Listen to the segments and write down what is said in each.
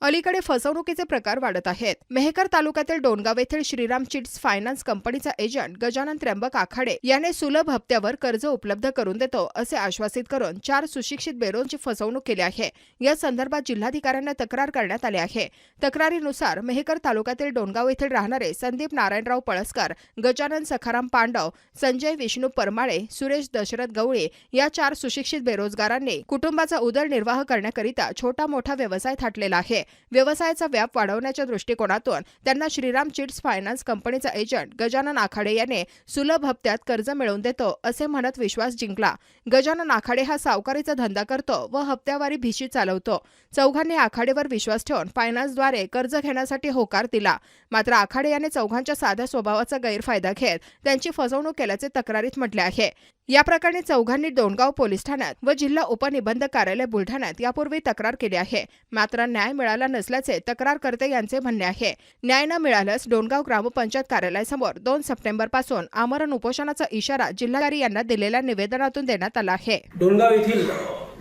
अलीकडे फसवणुकीचे प्रकार वाढत आहेत. मेहकर तालुक्यातील डोनगाव येथील श्रीराम चिट्स फायनान्स कंपनीचा एजंट गजानन त्र्यंबक आखाडे याने सुलभ हप्त्यावर कर्ज उपलब्ध करून देतो असे आश्वासित करून चार सुशिक्षित बेरोंची फसवणूक केली आहे. या संदर्भात जिल्हाधिकाऱ्यांना तक्रार करण्यात आली आहे. तक्रारीनुसार मेहकर तालुक्यातील डोनगाव येथील राहणारे संदीप नारायणराव पळसकर गजानन सखाराम पांडव संजय विष्णू परमाळे सुरेश दशरथ गवळे या चार सुशिक्षित बेरोजगारांनी कुटुंबाचा उदरनिर्वाह करण्याकरिता छोटा मोठा व्यवसाय थाटलेला आहे. व्यवसायाचा व्याप वाढवण्याच्या दृष्टिकोनातून त्यांना श्रीराम चिट्स फायनान्स कंपनीचा एजंट गजानन आखाडे याने सुलभ हप्त्यात कर्ज मिळवून देतो असे म्हणत विश्वास जिंकला. गजानन आखाडे हा सावकारीचा धंदा करतो व हप्त्यावारी भिशी चालवतो. चौघांनी आखाडेवर विश्वास ठेवून फायनान्सद्वारे कर्ज घेण्यासाठी होकार दिला. मात्र आखाडे याने चौघांच्या साध्या स्वभावाचा गैरफायदा घेत त्यांची फसवणूक केल्याचे तक्रारीत म्हटले आहे. या प्रकरणी चौघांनी डोणगाव पोलीस ठाण्यात व जिल्हा उपनिबंधक कार्यालय बुलढाण्यात यापूर्वी तक्रार केली आहे. मात्र न्याय मिळाला नसल्याचे तक्रारकर्ते यांचे म्हणणे आहे. न्याय न मिळाल्यास डोणगाव ग्रामपंचायत कार्यालयासमोर दोन सप्टेंबरपासून आमरण उपोषणाचा इशारा जिल्हाधिकारी यांना दिलेल्या निवेदनातून देण्यात आला आहे. डोणगाव येथील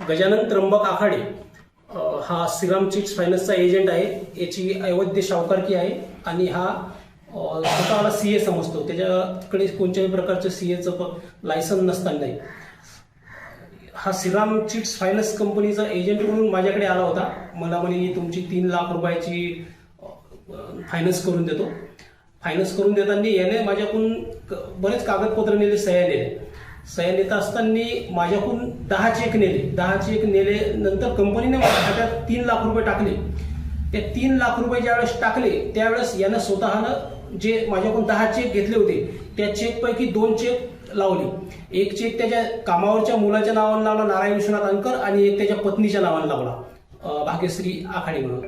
गजानन त्र्यंबक आखाडे हा श्रीराम चिट्स फायनान्सचा एजंट आहे. याची अवैध सावकारकी आहे आणि हा स्वतःला सी ए समजतो. त्याच्याकडे कोणत्याही प्रकारचं सी एचं लायसन नसताना हा श्रीराम चिट्स फायनान्स कंपनीचा एजंट म्हणून माझ्याकडे आला होता. मला म्हणे तुमची तीन लाख रुपयाची फायनान्स करून देतो. फायनान्स करून देताना याने माझ्याकडून क- बरेच कागदपत्र नेले सह्या नेले सह्या नेत असताना माझ्याकडून दहा चेक नेले. दहा चेक नेले नंतर कंपनीने माझ्या खात्यात तीन लाख रुपये टाकले. ते तीन लाख रुपये ज्यावेळेस टाकले त्यावेळेस यानं स्वतःनं जे माझ्याकडून दहा चेक घेतले होते त्या चेकपैकी दोन चेक लावले. एक चेक त्याच्या कामावरच्या मुलाच्या नावाने लावला नारायण विश्वनाथ अंकर आणि एक त्याच्या पत्नीच्या नावाने लावला भाग्यश्री आखाडे म्हणून.